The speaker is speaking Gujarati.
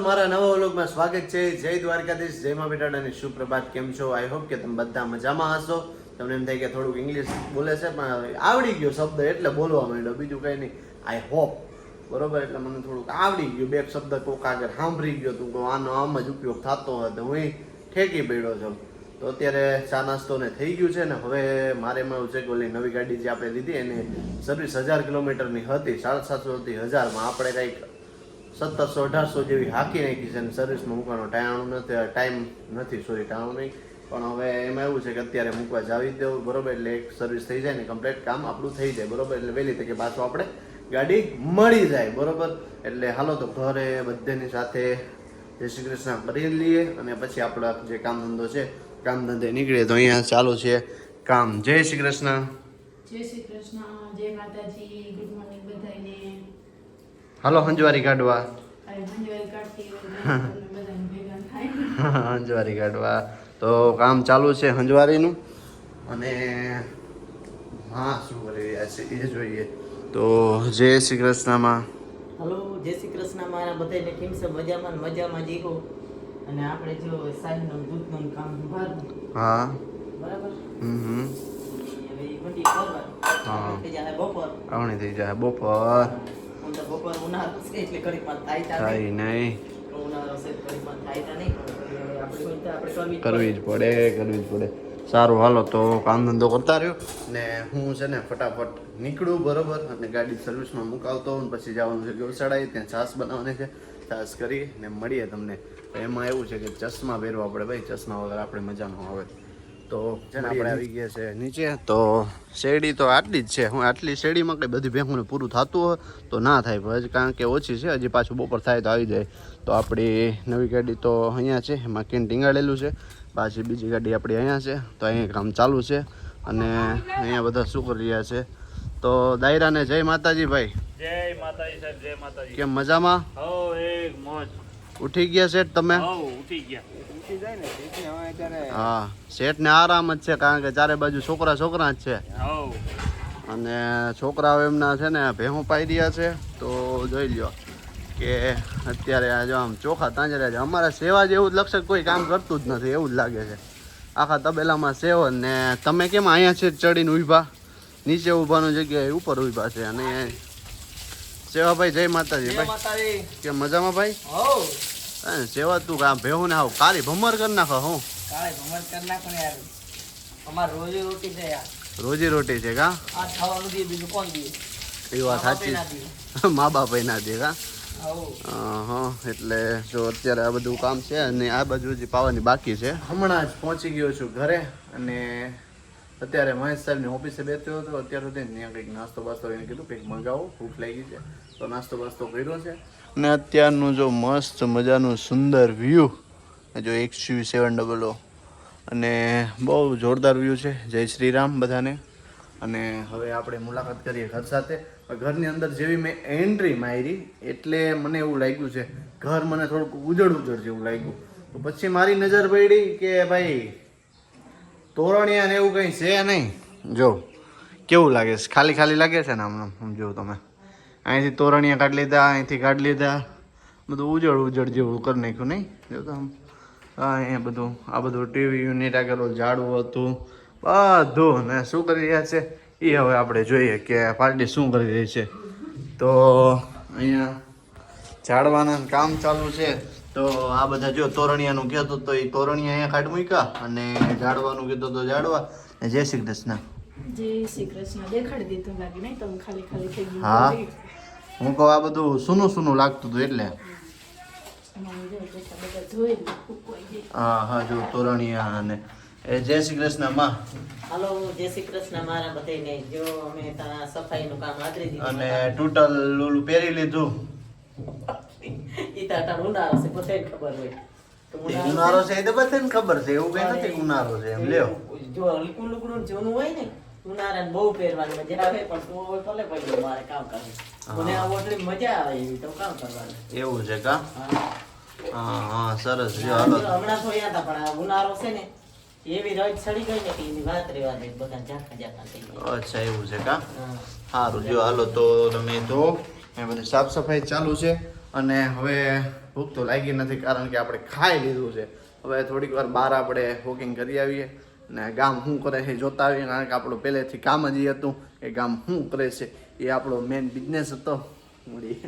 મારા નવા વ્લોગમાં સ્વાગત છે. જય દ્વારકાધીશ, જય મા બેટાડાની સુપ્રભાત. કેમ છો? આઈ હોપ કે તમે બધા મજામાં હશો. તમને એમ થાય કે થોડુંક ઇંગ્લિશ બોલે છે, પણ આવડી ગયો શબ્દ એટલે બોલવા માંડ્યો. બીજું કંઈ નહીં. આઈ હોપ બરોબર? એટલે મને થોડુંક આવડી ગયું. બે શબ્દ કોક આગળ સાંભળી ગયો તું. કે આનો આમ જ ઉપયોગ થતો હતો હું ઠેકી પડ્યો છું. તો અત્યારે ચા નાસ્તો ને થઈ ગયું છે ને હવે મારે એમાં એવું છે કે ઓલી નવી ગાડી જે આપણે લીધી એને સર્વિસ હજાર કિલોમીટરની હતી. સાડા સાતસો હતી હજારમાં. આપણે કંઈક સત્તરસો, અઢારસો જેવી હાકી નાખી છે અને સર્વિસમાં મૂકવાનો ટાણું નથી ટાઈમ નથી સોરી ટાણું નહીં. પણ હવે એમાં એવું છે કે અત્યારે મૂકવા જાવી દેવું, બરોબર? એટલે એક સર્વિસ થઈ જાય ને કમ્પ્લીટ કામ આપણું થઈ જાય, બરોબર? એટલે વહેલી તકે પાછું આપણે ગાડી મળી જાય, બરોબર? એટલે હાલો તો ઘરે બધેની સાથે જય શ્રી કૃષ્ણ કરી લઈએ અને પછી આપણા જે કામ ધંધો છે, કામ ધંધે નીકળીએ તો અહીંયા ચાલુ છે કામ. જય શ્રી કૃષ્ણ. જય શ્રી કૃષ્ણ, જય માતાજી ગુડ મોર્નિંગ બધાને હાલો હંજવારી કાઢવા. હંજવારી કાઢવા. તો કામ ચાલુ છે હંજવારીનું. અને હા શું કરી રહ્યા છે એ જોઈએ. તો જય શ્રી કૃષ્ણમાં. હલો જય શ્રી કૃષ્ણ મારા બધાને કેમ છે? મજામાં મજામાં જીવો અને આપણે જો સાંજનું દૂધનું કામ સંભાળવું. હા. બરાબર? હમ હમ. હા. બપોર. આવણી થઈ જાય બપોર. આમ તો બપોર ઉનાળો છે એટલે ઘડીકમાં થાય તા થાય નહીં. ઉનાળો છે ઘડીકમાં થાય તા નહીં. આપણે તો આપણે કરવી જ પડે. કરવી જ પડે. સારું હાલો તો કામ ધંધો કરતા રહ્યો ને હું છે ને ફટાફટ નીકળું બરોબર અને ગાડી સર્વિસમાં મુકાવતો હોઉં પછી જવાનું છે ગૌશાળાએ ત્યાં છાસ બનાવવાની છે. છાસ કરી ને મળીએ તમને. એમાં એવું છે કે ચશ્મા પહેરવા પડે. ભાઈ ચશ્મા વગર આપણે મજા ન આવે. તો છે આપણે આવી ગયા છે નીચે. તો શેરડી તો આટલી જ છે. હું આટલી શેરડીમાં કંઈ બધી ભેગું પૂરું થતું હોય તો ના થાય પણ હજી કારણ કે ઓછી છે હજી પાછું બપોર થાય તો આવી જાય. તો આપણી નવી ગાડી તો અહીંયા છે એમાં કેન ટીંગાડેલું છે. પાછી બીજી ગાડી આપણી અહીંયા છે તો અહીંયા કામ ચાલુ છે. અને અહીંયા બધા શું કરી રહ્યા છે? તો દાયરાને જય માતાજી ભાઈ. જય માતાજી સાહેબ જય માતાજી. કેમ મજામાં? હો એક મોજ. ઉઠી ગયા છે તમે? ઉઠી ગયા. હા શેઠને આરામ જ છે કારણ કે ચારે બાજુ છોકરા છોકરા જ છે. અને છોકરાઓ એમના છે ને ભેહું પાઈ રહ્યા છે તો જોઈ લ્યો કે અત્યારે આ જો આમ ચોખા તાંજરા છે. અમારા સેવા જેવું જ લક્ષક કોઈ કામ કરતું જ નથી એવું જ લાગે છે. આખા તબેલામાં સેવ ને તમે કેમ અહીંયા છે ચડીને ઊભા? નીચે ઊભાનું જગ્યાએ ઉપર ઊભા છે અને સેવાભાઈ જય માતાજી ભાઈ. કે મજામાં ભાઈ? સેવા તું કામ ભેહું ને આવ કાળી ભમર કરી નાખો હું. કાળે ભમર કરી નાખો ને યાર. અમાર રોજી રોટી છે યાર. રોજી રોટી છે કા? આ ખાવાનું દે બીજું કોણ દે એ વાત સાચી. મા બાપ ના દે કા? હો હા એટલે જો અત્યારે આ બધું કામ છે અને આ બાજુ જે પાવાની બાકી છે. હમણાં જ પહોંચી ગયો છું ઘરે અને અત્યારે મહેશ સાહેબની ઓફિસે બેઠો હતો, અત્યારે સુધી ત્યાં કંઈક નાસ્તો બાસ્તો એને કીધું કંઈક મંગાવો, ભૂખ લાગી છે. તો નાસ્તો બાસ્તો કર્યો છે. અને અત્યારનું જો મસ્ત મજાનું સુંદર વ્યૂ જો એક્સયુ સેવન ડબલ ઓ અને બહુ જોરદાર વ્યૂ છે. જય શ્રી રામ બધાને. અને હવે આપણે મુલાકાત કરીએ ઘર સાથે. ઘરની અંદર જેવી મેં એન્ટ્રી મારી, એટલે મને એવું લાગ્યું છે, ઘર મને થોડુંક ઉજળ ઉજળ જેવું લાગ્યું. તો પછી મારી નજર પડી કે ભાઈ તોરણિયા ને એવું કંઈ છે નહીં. જો, કેવું લાગે છે? ખાલી ખાલી લાગે છે ને આમ સમજો તમે. અહીંથી તોરણિયા કાઢી લીધા, અહીંથી કાઢી લીધા. બધું ઉજળ ઉજળ જેવું કરી નાખ્યું નહીં? જો આમ અહીંયા બધું, આ બધું ટીવી યુનિટ આગળ ઝાડવું હતું. બધું ને શું કરી રહ્યા છે? એ હવે આપણે જોઈએ કે પાર્ટી શું કરી રહી છે. તો અહીંયા ઝાડવાના કામ ચાલુ છે. તો આ બધા જો તોરણિયાનું કહેતો તો એ તોરણિયા અહીંયા કાઢ મૂક્યા અને ઝાડવાનું કહેતો તો ઝાડવા. ને જય શ્રી કૃષ્ણ. જય શ્રી કૃષ્ણ. દેખાડી દીધું લાગે નહીં? તમે ખાલી ખાલી થઈ ગયું. હા. હું કહું આ બધું સૂનું સૂનું લાગતું હતું એટલે. હા હા જો તોરણિયા અને એ જય શ્રી કૃષ્ણમાં. હાલો જય શ્રી કૃષ્ણ મારા બધાને જો અમે સફાઈનું કામ આદરી દીધું અને ટોટલ ઓલું પહેરી લીધું. ઈ ઉનાળો છે બધાને ખબર હોય. તો એ ઉનાળો છે? એ તો બધાને ખબર છે એવું કઈ નથી ઉનાળો છે એમ લ્યો. જો હલકું લુકડું જૂનું હોય ને ઉનાળાને બહુ પહેરવાની મજા આવે પણ તું હવે ભલે ભાઈ મારે કામ કરવું મને આ ઓટલી મજા આવે એવી તો કામ કરવાનું? એવું છે કા? હા. હા સરસ જો હાલો. હમણાં તો યાદ પણ આ ઉનાળો છે ને એવી રજ ચડી ગઈ ને કે એની વાત રેવા દે બધા જાખા જાખા થઈ ગયા અચ્છા એવું છે કા. સારું જો હાલો તો તમે તો એ બધી સાફ સફાઈ ચાલુ છે. અને હવે ભૂખ તો લાગી નથી કારણ કે આપણે ખાઈ લીધું છે. હવે થોડીક વાર બહાર આપણે વોકિંગ કરી આવીએ ને ગામ શું કરે છે જોતા આવીએ કારણ કે આપણું પહેલેથી કામ જ એ હતું કે ગામ શું કરે છે એ આપણો મેઇન બિઝનેસ હતો. મળી